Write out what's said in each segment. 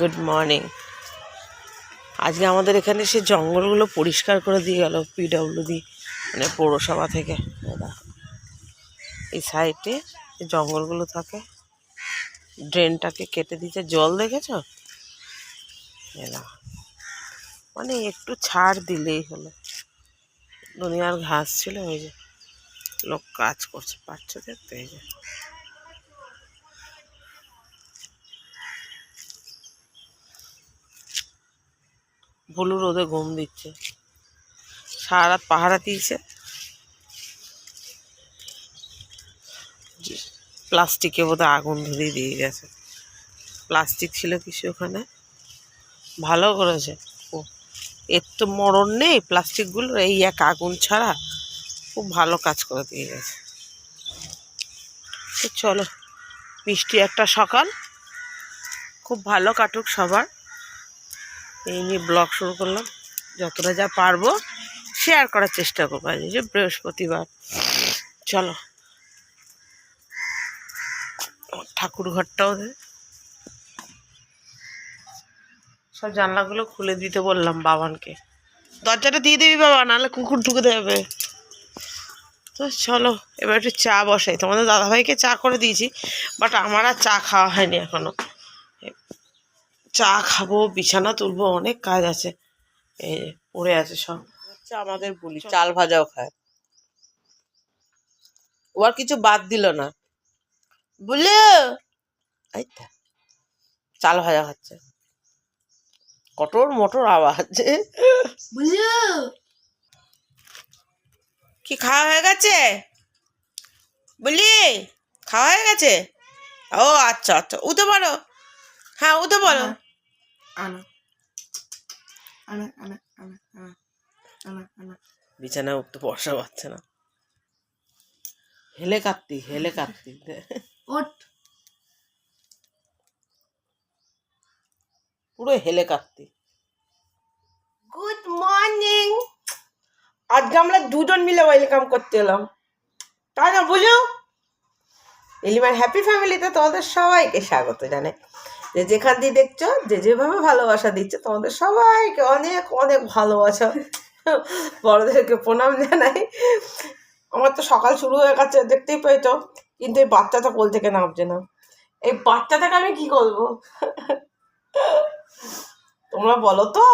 Good morning. আজকে আমাদের এখানে সে জঙ্গলগুলো পরিষ্কার করে দিয়ে গেল পিডব্লিউডি মানে পৌরসভা থেকে। এই সাইডে জঙ্গলগুলো থাকে, ড্রেনটাকে কেটে দিয়েছে। জল দেখেছ? মানে একটু ছাড় দিলেই হলো। দুনিয়ার ঘাস ছিল, ওই যে লোক কাজ করছে, পাচ্ছে দেখতে, এই যে। ভুলু রোদে ঘুম দিচ্ছে। সারা রাত পাহারা দিয়েছে। প্লাস্টিকে বোধহয় আগুন ধরিয়ে দিয়ে গেছে। প্লাস্টিক ছিল কিছু ওখানে। ভালো করেছে। ও, এর তো মরণ নেই প্লাস্টিকগুলো এই এক আগুন ছাড়া খুব ভালো কাজ করে দিয়ে গেছে। তো চলো, মিষ্টি একটা সকাল। খুব ভালো কাটুক সবার। এই নিয়ে ব্লগ শুরু করলাম। যতটা যা পারব শেয়ার করার চেষ্টা করব আজ যে বৃহস্পতিবার। চলো। ঠাকুর ঘরটাও সব জানলাগুলো খুলে দিতে বললাম বাবানকে। দরজাটা দিয়ে দিবি বাবা, নাহলে কুকুর ঢুকে দেবে। তো চলো, এবার একটু চা বসাই। তোমাদের দাদাভাইকে চা করে দিয়েছি বাট আমার আর চা খাওয়া হয়নি এখনও। চা খাব বিছানা তুলবো অনেক কাজ আছে। এই পড়ে আছে সব। হচ্ছে আমাদের বলি চাল ভাজাও খায়। ও আর কিছু বাদ দিল না। বলে! এই চাল ভাজা খাচ্ছে কটর মটর আওয়াজ। কি খাওয়া হয়ে গেছে? বলি খাওয়া হয়ে গেছে? ও আচ্ছা আচ্ছা উঠে পারো হ্যাঁ উঠে পারো বিছানায় উঠতে বসা পাচ্ছে না। হেলে কার্তিক হেলে কার্তিক পুরো হেলে কার্তিক গুড মর্নিং আজকে আমরা দুজন মিলে ওয়েলকাম করতে এলাম। তাই না বুঝো? এলিমার হ্যাপি ফ্যামিলিতে তোমাদের সবাইকে স্বাগত জানে যে যেখান দিয়ে দেখছ, যে যেভাবে ভালোবাসা দিচ্ছে, তোমাদের সবাইকে অনেক অনেক ভালোবাসা। বড়দেরকে প্রণাম জানাই। আমার তো সকাল শুরু হয়ে গেছে, দেখতেই পেয়েছ। কিন্তু এই বাচ্চাটা কোল থেকে নামছে না? এই বাচ্চাটাকে আমি কি করব? তোমরা বলো তো?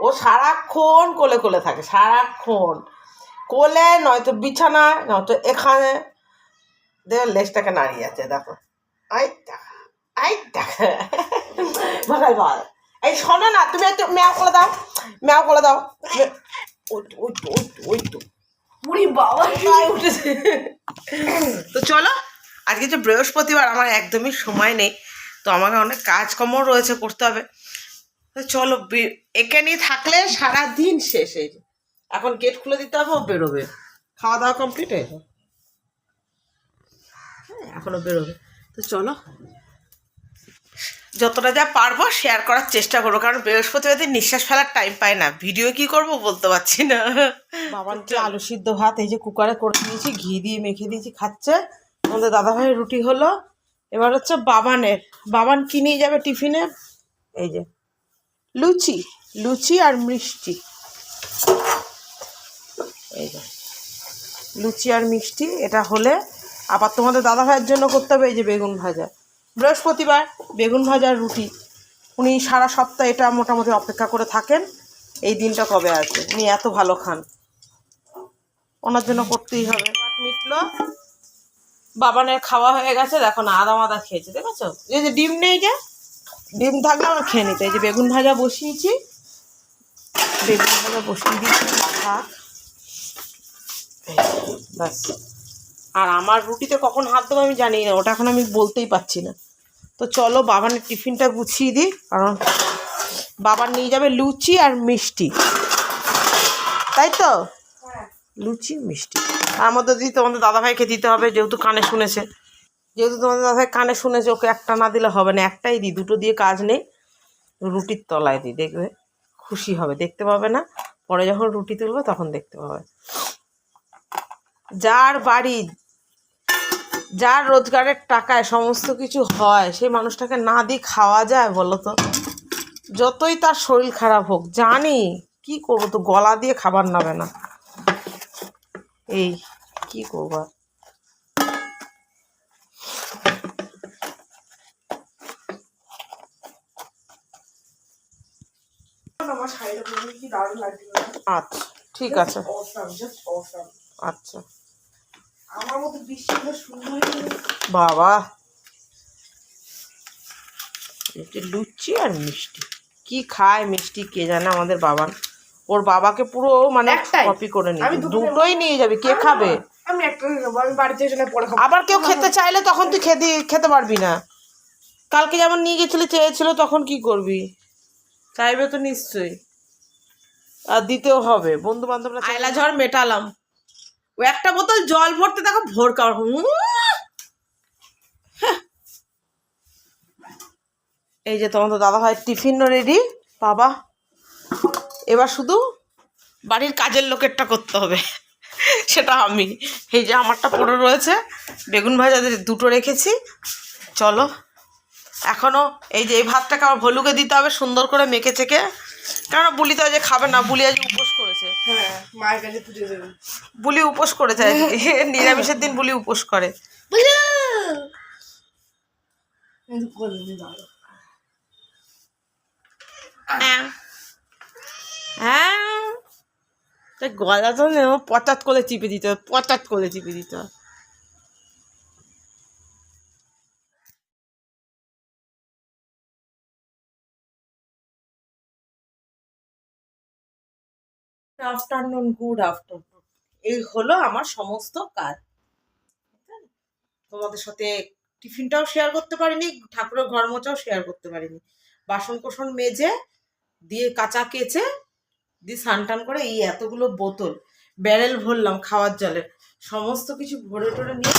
ও সারাক্ষণ কোলে কোলে থাকে, সারাক্ষণ। কোলে, নয়তো বিছানায়, নয়তো এখানে। দেখো, লেজটাকে নাড়িয়ে আছে, দেখো। আই দেখা। ভাগাই এই শোনো না তুমি একটু ম্যাও করে দাও ম্যাও করে দাও। ওই তো, ওই তো, ওই তো, ওই বাবা। গায়ে উঠেছে। তো চলো আজকে যে বৃহস্পতিবার আমার একদমই সময় নেই। তো আমাকে অনেক কাজকর্ম রয়েছে করতে হবে। তো চলো নিয়ে থাকলে সারা দিন শেষ এই এখন গেট খুলে দিতে হবে ও বেরোবে। খাওয়া দাওয়া কমপ্লিট হয়ে যাবে হ্যাঁ এখনও বেরোবে। তো চলো যতটা যা পারব শেয়ার করার চেষ্টা করব, কারণ বৃহস্পতিবার দিন নিঃশ্বাস ফেলার টাইম পায় না। ভিডিও কি করব বলতে পারছি না। বাবানকে আলু সিদ্ধ ভাত, এই যে কুকারে করে দিয়েছি ঘি দিয়ে মেখে দিয়েছি, খাচ্ছে। আমাদের দাদাভাইয়ের রুটি হলো। এবার হচ্ছে বাবানের। বাবান কি নিয়ে যাবে টিফিনে? এই যে, লুচি। লুচি আর মিষ্টি। এই যে, লুচি আর মিষ্টি, এটা হলে আবার তোমাদের দাদা ভাইয়ের জন্য করতে হবে এই যে বেগুন ভাজা। বৃহস্পতিবার বেগুন ভাজার রুটি। উনি সারা সপ্তাহ এটা মোটামুটি অপেক্ষা করে থাকেন। এই দিনটা কবে আসবে? উনি এত ভালো খান। ওনার জন্য করতেই হবে। মিটলো। বাবানের খাওয়া হয়ে গেছে। দেখো না আদা মাদা খেয়েছে, দেখেছ? এই যে ডিম নেই যে, ডিম থাকলে আমার খেয়ে নিতে। এই যে বেগুন ভাজা বসিয়েছি। বেগুন ভাজা বসিয়ে দিয়েছি থাক ব্যাস। আর আমার রুটিতে কখন হাত দেবো আমি জানি না। ওটা এখন আমি বলতেই পারছি না। তো চলো বাবানের টিফিনটা গুছিয়ে দিই, কারণ বাবার নিয়ে যাবে লুচি আর মিষ্টি। তাই তো? লুচি, মিষ্টি। তার মধ্যে দিদি তোমাদের দাদাভাইকে দিতে হবে, যেহেতু কানে শুনেছে। যেহেতু তোমাদের দাদাভাই কানে শুনেছে, ওকে একটা না দিলে হবে না, একটাই দিই, দুটো দিয়ে কাজ নেই। রুটির তলায় দিই, দেখবে? খুশি হবে, দেখতে পাবে না? পরে যখন রুটি তুলবে, তখন দেখতে পাবে। যার বাড়ি যার রোজগারের টাকায় সমস্ত কিছু হয় সেই মানুষটাকে না দিয়ে খাওয়া যায় বলো তো যতই তার শরীর খারাপ হোক জানি কি করব তো গলা দিয়ে খাবার নাবে না। এই কি করব? আচ্ছা ঠিক আছে. আচ্ছা। আমার মতো সুন্দর বাবা। একটু লুচি আর মিষ্টি। কি খায় মিষ্টি কে জানে আমাদের বাবান। ওর বাবাকে পুরো মানে কপি করে নিয়ে দুটোই নিয়ে যাবে। কে খাবে? আমি একটা আমি বাড়িতে এসে পরে খাব। আবার কেউ খেতে চাইলে তখন তুই খেতে খেতে পারবি না। কালকে যেমন নিয়ে গেছিলি চেয়েছিল তখন কি করবি? চাইবে তো নিশ্চয়ই। আর দিতেও হবে। বন্ধু বান্ধবরা আয়লা ঝড় মেটালাম। ও একটা বোতল জল ভরতে দেখো ভোর কার এই যে তোমার তো দাদা ভাই টিফিনও রেডি বাবা। এবার শুধু বাড়ির কাজের লোকেরটা করতে হবে, সেটা আমি। এই যে আমারটা পড়ে রয়েছে, বেগুন ভাজা দিয়ে দুটো রেখেছি। চলো এখনও এই যে এই ভাতটাকে আমার ভলুকে দিতে হবে সুন্দর করে মেখে চেকে কারণ বুলি তো যে খাবে না, বুলি আজ উপোস করেছে হ্যাঁ মায়ের কাছে পুজো দেবে। বুলি উপোস করেছে আজকে নিরামিষের দিন বুলি উপোস করে। হ্যাঁ। হ্যাঁ। গলা তো পচাত করে চিপে দিত পচাত করে চিপে দিতে আফটারনুন গুড আফটারনুন এই হলো আমার সমস্ত কাজ। তোমাদের সাথে টিফিনটাও শেয়ার করতে পারিনি, ঠাকুরের ঘর মোচাও শেয়ার করতে পারিনি। বাসন কোসন মেজে, দিয়ে কাঁচা কেচে, দিয়ে স্নান টান করে এই এতগুলো বোতল ব্যারেল ভরলাম খাওয়ার জলের সমস্ত কিছু ভরে টরে নিয়ে,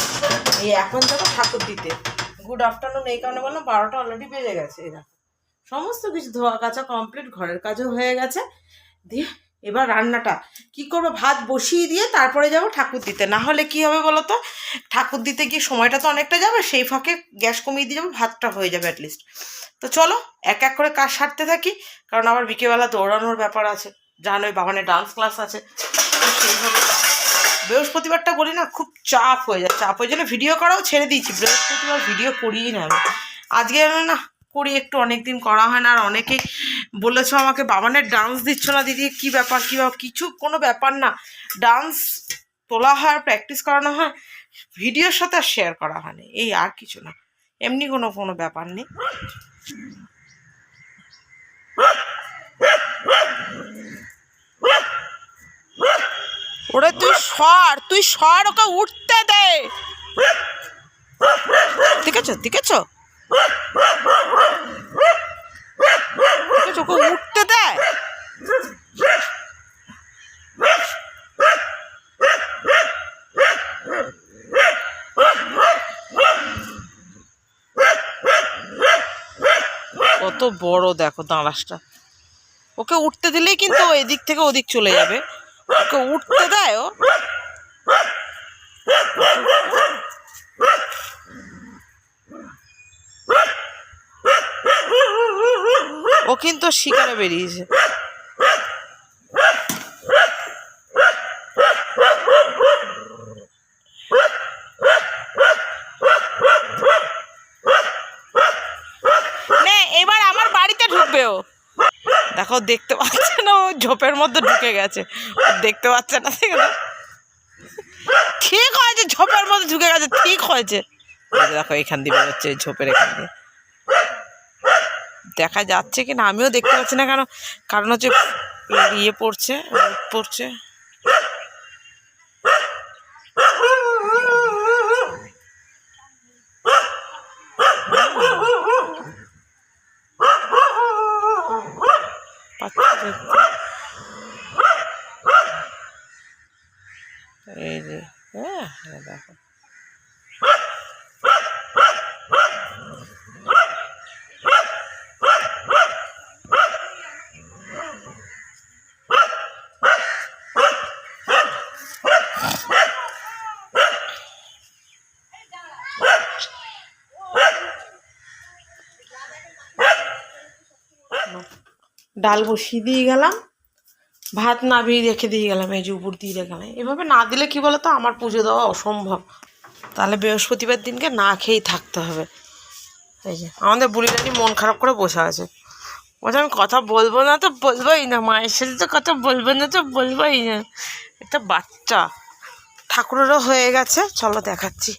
এই এখন যাব ঠাকুর দিতে। গুড আফটারনুন এই কারণে বললাম বারোটা অলরেডি বেজে গেছে দেখো। সমস্ত কিছু ধোয়া কাচা কমপ্লিট ঘরের কাজও হয়ে গেছে। দিয়ে এবার রান্নাটা। কি করব? ভাত বসিয়ে দিয়ে তারপরে যাব ঠাকুর দিতে। না হলে কি হবে বলো তো ঠাকুর দিতে গিয়ে সময়টা তো অনেকটা যাবে, সেই ফাঁকে গ্যাস কমিয়ে দিয়ে যাব, ভাতটা হয়ে যাবে অ্যাটলিস্ট তো চলো, এক এক করে কাজ সারতে থাকি, কারণ আবার বিকেলবেলা দৌড়ানোর ব্যাপার আছে। জানোই বাবানের ডান্স ক্লাস আছে। সেইভাবে বৃহস্পতিবারটা বলি না, খুব চাপ হয়ে যায়। চাপ ওই জন্য ভিডিও করাও ছেড়ে দিয়েছি। বৃহস্পতিবার ভিডিও করিই না আমি। আজকে না করি, একটু অনেক দিন করা হয় না। আর অনেকেই বলেছ আমাকে, বাবানের ডান্স দিচ্ছ না দিদি, কি ব্যাপার, কী কিছু কোনো ব্যাপার না। ডান্স তোলা হয় প্র্যাকটিস করানো হয়, ভিডিওর সাথে আর শেয়ার করা হয় না। এই আর কিছু না। এমনি কোনো কোনো ব্যাপার নেই। ওরে তুই সর তুই সর, ওকে উঠতে দে। ঠিক আছে ঠিক আছে উঠতে দে কত বড় দেখো দাঁড়াসটা। ওকে উঠতে দিলেই কিন্তু এদিক থেকে ওদিক চলে যাবে। ওকে উঠতে দেয় ও। কিন্তু শিকারে বেরিয়েছে। এবার আমার বাড়িতে ঢুকবে ও। দেখো, দেখতে পাচ্ছে না, ও ঝোপের মধ্যে ঢুকে গেছে। দেখতে পাচ্ছে না ঠিক হয়েছে, ঝোপের মধ্যে ঢুকে গেছে, ঠিক হয়েছে। দেখো, এখান দিয়ে বেরোচ্ছে, ঝোপের এখান দিয়ে। দেখা যাচ্ছে কি না আমিও দেখতে পাচ্ছি না কেন? কারণ হচ্ছে ইয়ে পড়ছে পড়ছে পাচ্ছি দেখতে। এই যে হ্যাঁ হ্যাঁ, দেখো ডাল বসিয়ে দিয়ে গেলাম, ভাত নাবিয়ে রেখে দিয়ে গেলাম, এই যে উপর দিয়ে রেখে এভাবে না দিলে কি বলতো, আমার পুজো দেওয়া অসম্ভব। তাহলে বৃহস্পতিবার দিনকে না খেয়েই থাকতে হবে। এই যে, আমাদের বুড়িরানি মন খারাপ করে বসে আছে। বলছে, আমি কথা বলব না তো বলবোই না, মায়ের সাথে তো কথা বলব না তো বলবোই না। একটা বাচ্চা, ঠাকুরেরও হয়ে গেছে, চলো দেখাচ্ছি।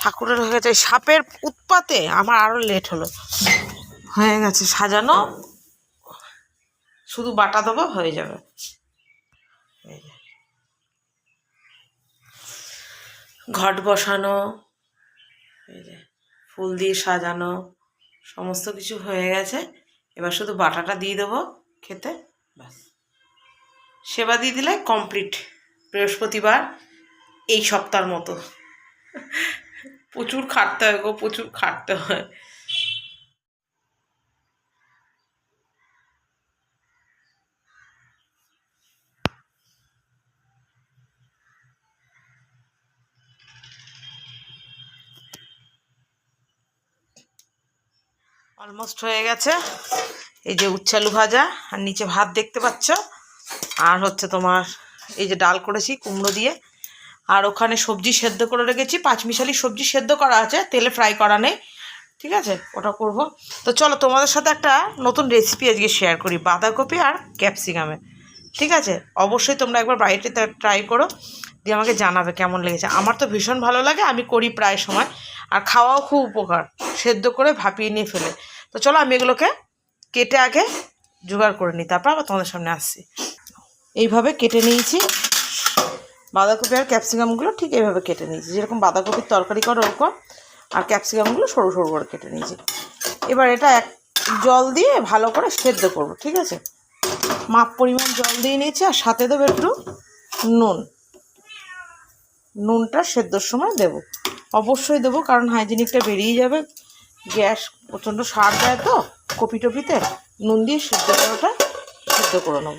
ঠাকুরের হয়ে গেছে সাপের উৎপাতে আমার আরও লেট হলো। হয়ে গেছে সাজানো। শুধু বাটা দেবো, হয়ে যাবে। ঘট বসানো ফুল দিয়ে সাজানো, সমস্ত কিছু হয়ে গেছে। এবার শুধু বাটাটা দিয়ে দেবো খেতে, ব্যাস। সেবা দিয়ে দিলে কমপ্লিট বৃহস্পতিবার এই সপ্তাহের মতো। প্রচুর খাটতে হয় গো, প্রচুর খাটতে হয়। অলমোস্ট হয়ে গেছে। এই যে উচ্ছালু ভাজা, আর নিচে ভাত দেখতে পাচ্ছ। আর হচ্ছে তোমার এই যে ডাল করেছি কুমড়ো দিয়ে। আর ওখানে সবজি সেদ্ধ করে রেখেছি। পাঁচমিশালি সবজি সেদ্ধ করা আছে, তেলে ফ্রাই করা নেই। ঠিক আছে? ওটা করব। তো চলো তোমাদের সাথে একটা নতুন রেসিপি আজকে শেয়ার করি, বাঁধাকপি আর ক্যাপসিকামে ঠিক আছে? অবশ্যই তোমরা একবার বাড়িতে ট্রাই করো। দিয়ে আমাকে জানাবে কেমন লেগেছে। আমার তো ভীষণ ভালো লাগে, আমি করি প্রায় সময়। আর খাওয়াও খুব উপকার, সেদ্ধ করে ভাপিয়ে নিয়ে ফেলে। তো চলো আমি এগুলোকে কেটে আগে জোগাড় করে নিই, তারপর আবার তোমাদের সামনে আসছি। এইভাবে কেটে নিয়েছি। বাঁধাকপি আর ক্যাপসিকামগুলো ঠিক এইভাবে কেটে নিয়েছি। যেরকম বাঁধাকপির তরকারি করো ওরকম, আর ক্যাপসিকামগুলো সরু সরু করে কেটে নিয়েছি। এবার এটা এক জল দিয়ে ভালো করে সেদ্ধ করব, ঠিক আছে? মাপ পরিমাণ জল দিয়ে নিয়েছি, আর সাথে দেবো একটু নুন। নুনটা সেদ্ধর সময় দেব। অবশ্যই দেবো, কারণ হাইজিনিকটা বেরিয়ে যাবে। গ্যাস প্রচণ্ড সার দেয় তো কপি টপিতে নুন দিয়ে সেদ্ধ করাটা সেদ্ধ করে নেব।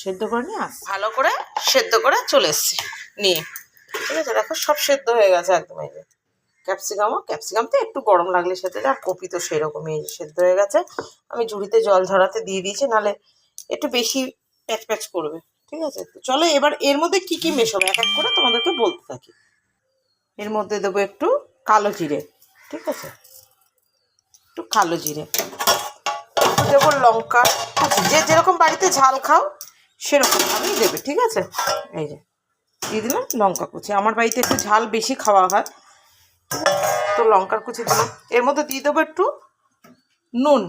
সেদ্ধ করে নিয়ে আস। ভালো করে সেদ্ধ করে চলে এসছি। নিয়ে, ঠিক আছে? দেখো সব সেদ্ধ হয়ে গেছে একদম এই যে। ক্যাপসিকামও ক্যাপসিকাম তো একটু গরম লাগলে সেদ্ধ আর কপি তো সেরকমই সেদ্ধ হয়ে গেছে। আমি ঝুড়িতে জল ঝরাতে দিয়ে দিয়েছি নাহলে একটু বেশি প্যাচ প্যাচ করবে। ঠিক আছে? চলো এবার এর মধ্যে কি কি মেশাবো? এক এক করে তোমাদেরকে বলতে থাকি। এর মধ্যে দেবো একটু কালো জিরে, ঠিক আছে? একটু কালো জিরে। দেবো লঙ্কা। কুচি যে যেরকম বাড়িতে ঝাল খাও, সেরকম আমি দেবে, ঠিক আছে? এই যে, দিয়ে দিলাম লঙ্কা কুচি। আমার বাড়িতে একটু ঝাল বেশি খাওয়া হয়। তো লঙ্কার কুচি দিলাম। এর মধ্যে দিয়ে দেবো একটু নুন।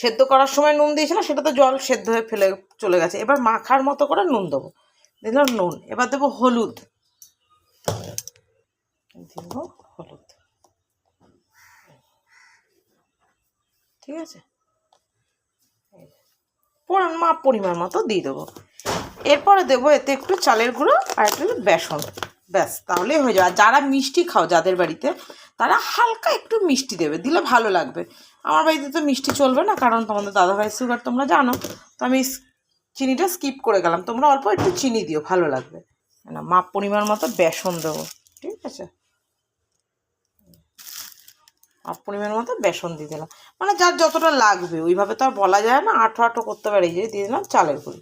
সেদ্ধ করার সময় নুন দিয়েছিলাম, সেটা তো জল সেদ্ধ হয়ে ফেলে চলে গেছে। এবার মাখার মতো করে নুন দেবো। দিলাম নুন, এবার দেবো হলুদ। দেবো হলুদ। ঠিক আছে? মাপ পরিমাণ মতো দিয়ে দেবো। এরপরে দেবো এতে একটু চালের গুঁড়ো আর একটু বেসন। ব্যাস, তাহলেই হয়ে যাবে। আর যারা মিষ্টি খাও যাদের বাড়িতে তারা হালকা একটু মিষ্টি দেবে, দিলে ভালো লাগবে। আমার বাড়িতে তো মিষ্টি চলবে না, কারণ তোমাদের দাদাভাই সুগার তোমরা জানো, তো আমি চিনিটা স্কিপ করে গেলাম। তোমরা অল্প একটু চিনি দিও, ভালো লাগবে। না, মাপ পরিমাণ মতো বেসন দেবো, ঠিক আছে? মাপ পরিমাণ মতো বেসন দিয়ে দিলাম। মানে যার যতটা লাগবে, ওইভাবে তো আর বলা যায় না, আঠো আঠো করতে পারি যে দিয়ে দিলাম চালের গুঁড়ি।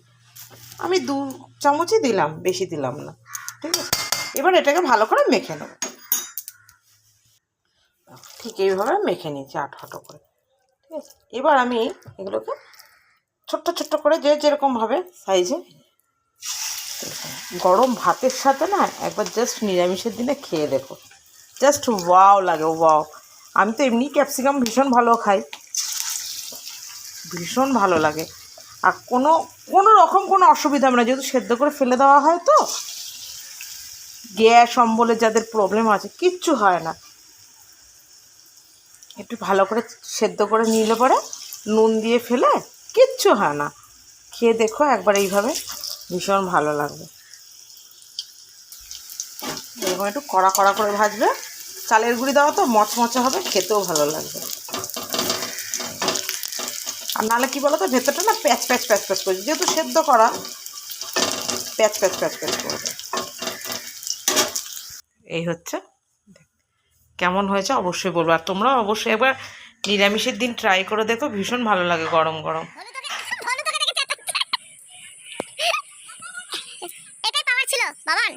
আমি দু চামচই দিলাম, বেশি দিলাম না, ঠিক আছে? এবার এটাকে ভালো করে মেখে নেব। ঠিক এইভাবে মেখে নিয়েছি আঠো আঠো করে, ঠিক আছে? এবার আমি এগুলোকে ছোট্ট ছোট্ট করে যে যেরকমভাবে সাইজে, গরম ভাতের সাথে না একবার জাস্ট নিরামিষের দিনে খেয়ে দেখো। জাস্ট ওয়াও লাগে ওয়াও আমি তো এমনি ক্যাপসিকাম ভীষণ ভালো খাই। ভীষণ ভালো লাগে। আর কোনো কোনো রকম কোনো অসুবিধা হবে না, যেহেতু সেদ্ধ করে ফেলে দেওয়া হয় তো। গ্যাস, অম্বলের যাদের প্রবলেম আছে, কিচ্ছু হয় না। একটু ভালো করে সেদ্ধ করে নিলে পরে নুন দিয়ে ফেলে কিচ্ছু হয় না। খেয়ে দেখো একবার এইভাবে ভীষণ ভালো লাগবে। এরকম একটু কড়া কড়া করে ভাজবে। চালের গুঁড়ি দেওয়া তো, মচমচে হবে, খেতেও ভালো লাগবে। আর নাহলে কি বলো তো ভেতরটা না প্যাচ প্যাচ প্যাচ প্যাচ করছে যেহেতু সেদ্ধ করা, প্যাচ প্যাচ প্যাচ প্যাচ করবে এই হচ্ছে কেমন হয়েছে অবশ্যই বলব। আর তোমরা অবশ্যই একবার নিরামিষের দিন ট্রাই করে দেখো, ভীষণ ভালো লাগে গরম গরম। বাবান।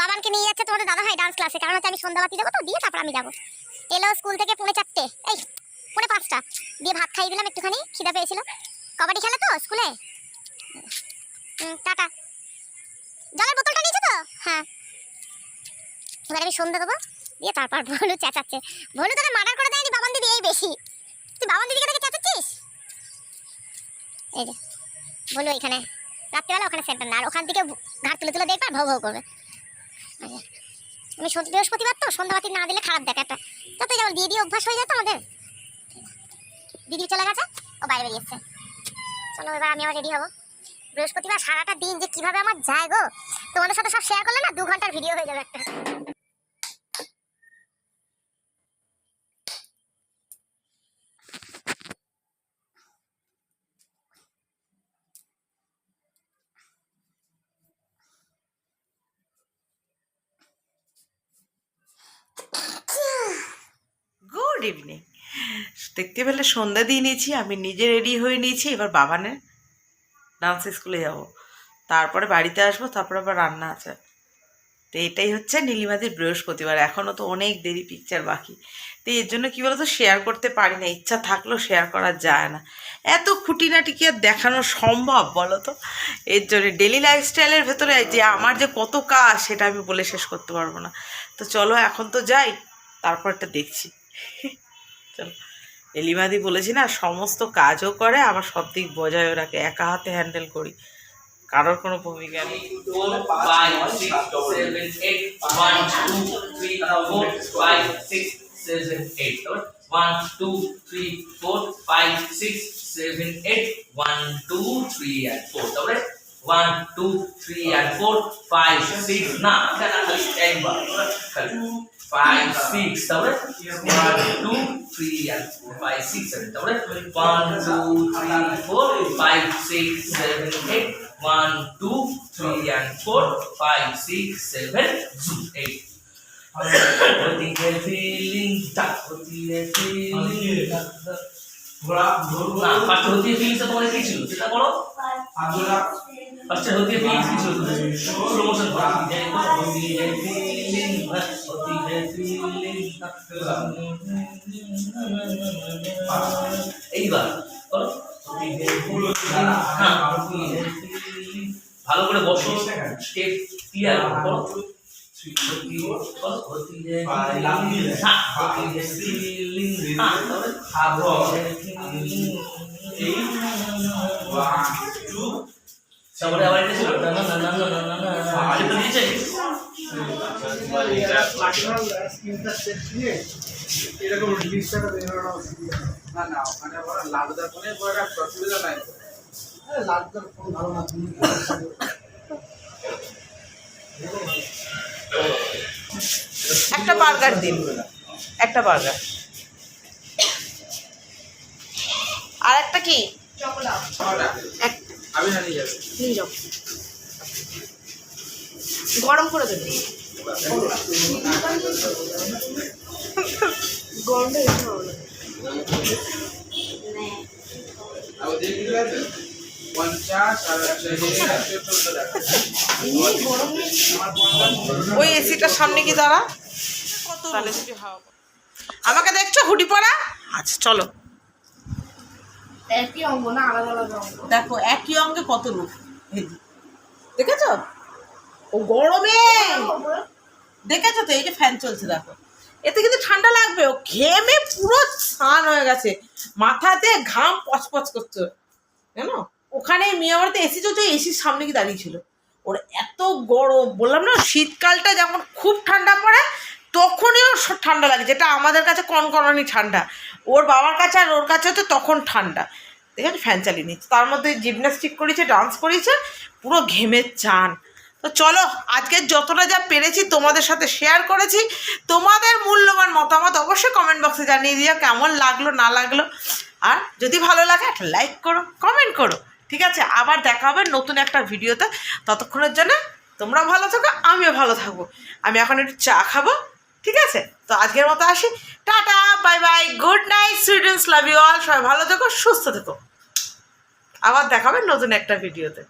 বাবানকে নিয়ে যাচ্ছে তোমাদের দাদা ভাই ডান্স ক্লাসে কারণ হচ্ছে আমি সন্ধ্যাবাতি যাব তো, দিয়ে তারপর আমি যাব। এলো স্কুল থেকে পৌনে চারটে, এই পৌনে পাঁচটা। দিয়ে ভাত খাইয়ে দিলাম একটুখানি, খিদা পেয়েছিল। কবাডি খেলে তো স্কুলে টাটা। জলের বোতলটা নিয়েছো তো? হ্যাঁ। এবার আমি সন্ধ্যা দেবো। দিয়ে তারপর ভলু চেঁচাচ্ছে। ভলু তোকে মার্ডার করে দেয়নি বাবান দিদি? এই বেশি। তুই বাবান দিদিকে দেখে চেঁচাচ্ছিস? এই যে বলো এখানে। রাত্রিবেলা ওখানে সেন্টার না আর ওখান থেকে ঘাট তুলে তুলে দেখবে আর ভৌ ভৌ করবে। আমি সত্যি বৃহস্পতিবার তো? সন্ধ্যাবাতি না দিলে খারাপ দেখা একটা। যত যেমন দিয়ে দিয়ে অভ্যাস হয়ে যেত আমাদের। দিদি চলে গেছে, ও বাইরে বেরিয়েছে চলো, এবার আমি আবার রেডি হব। বৃহস্পতিবার সারাটা দিন যে কীভাবে আমার যায় গো? তোমাদের সাথে সব শেয়ার করলে না, দু ঘণ্টার ভিডিও হয়ে যাবে একটা। Good evening. দেখতে পেলে সন্ধ্যা দিয়ে নিয়েছি, আমি নিজে রেডি হয়ে নিয়েছি, এবার বাবানের ডান্স স্কুলে যাব। তারপরে বাড়িতে আসব, তারপরে আবার রান্না আছে। তো এটাই হচ্ছে নীলিমাদির বৃহস্পতিবার এখনও তো অনেক দেরি পিকচার বাকি। তো এর জন্য কী বলতো শেয়ার করতে পারি না, ইচ্ছা থাকলেও শেয়ার করা যায় না। এত খুঁটিনাটি কি আর দেখানো সম্ভব বলো তো? এর জন্য ডেলি লাইফস্টাইলের ভেতরে যে আমার যে কত কাজ, সেটা আমি বলে শেষ করতে পারব না। তো চলো এখন তো যাই, তারপরটা দেখছি। চলো এলিমাদি বলেছি না সমস্ত কাজও করে আবার সব দিক বজায়ও রাখে একা হাতে হ্যান্ডেল করি কারোর কোনো ভূমিকা নেই One, two, three, and four, five, six, nine. Then I'll just end by. 5 6 তাহলে 1 2 3 আর 4 5 6 7 তাহলে 1 2 3 4 5 6 7 8 1 2 3 and 4 5 6 7 8 প্রতিকে ফিলিং টাক প্রতিকে ফিলিং টাক ঘোড়া ধরবো না ফার্স্ট হতে ফিলিংস তোমার কি ছিল সেটা বলো আজরা ফার্স্ট হতে ফিলিংস কি ছিল প্রমোশন করা যায় তো ফিলিং ফার্স্ট এইবার করো হ্যাঁ, ভালো করে বসো স্টেপ ক্লিয়ার করো আবার এটা ছিল? এরকম রিলিজটা বেরোনো না না ওখানে বড় লালদার ফোনে একটা অসুবিধা নাই লালদার ফোন ভালো না একটা বার্গার দিন একটা বার্গার আর একটা কি আমি নিয়ে যাবে। নিয়ে যাও। গরম করে দেবে। ওই এসিটার সামনে কি দাঁড়া? কত আমাকে দেখছ হুডি পরা? আচ্ছা চলো। একই অঙ্গ না আলাদা আলাদা অঙ্গ। দেখো একই অঙ্গে কত রূপ। দেখেছ? ও গরমে! দেখেছ তো এই যে ফ্যান চলছে দেখো। এতে কিন্তু ঠান্ডা লাগবে ও ঘেমে পুরো স্নান হয়ে গেছে। মাথাতে ঘাম পচপচ করছে। জানো? ওখানে মিয়াবাড়িতে এসি চলছে এসির সামনে কি দাঁড়িয়ে ছিল। ওর এত গরম বললাম না শীতকালটা যখন খুব ঠান্ডা পড়ে তখনই ওর ঠান্ডা লাগে যেটা আমাদের কাছে কনকনানি ঠান্ডা। ওর বাবার কাছে আর ওর কাছে তো তখন ঠান্ডা। ঠিক আছে ফ্যান চালিয়ে নিচ্ছে। তার মধ্যে জিমনাস্টিক করেছে ডান্স করেছে পুরো ঘেমে চান। তো চলো আজকে যতটা যা পেরেছি তোমাদের সাথে শেয়ার করেছি, তোমাদের মূল্যবান মতামত অবশ্যই কমেন্ট বক্সে জানিয়ে দিও, কেমন লাগল, না লাগল। আর যদি ভালো লাগে, একটা লাইক করো কমেন্ট করো, ঠিক আছে? আবার দেখা হবে নতুন একটা ভিডিওতে। ততক্ষণের জন্য তোমরা ভালো থাকো, আমিও ভালো থাকব। আমি এখন একটু চা খাব, ঠিক আছে? তো আজকের মতো আসি। Tata bye bye good night students love you all সবাই ভালো থেকো, সুস্থ থেকো। আবার দেখাবেন নতুন একটা ভিডিওতে।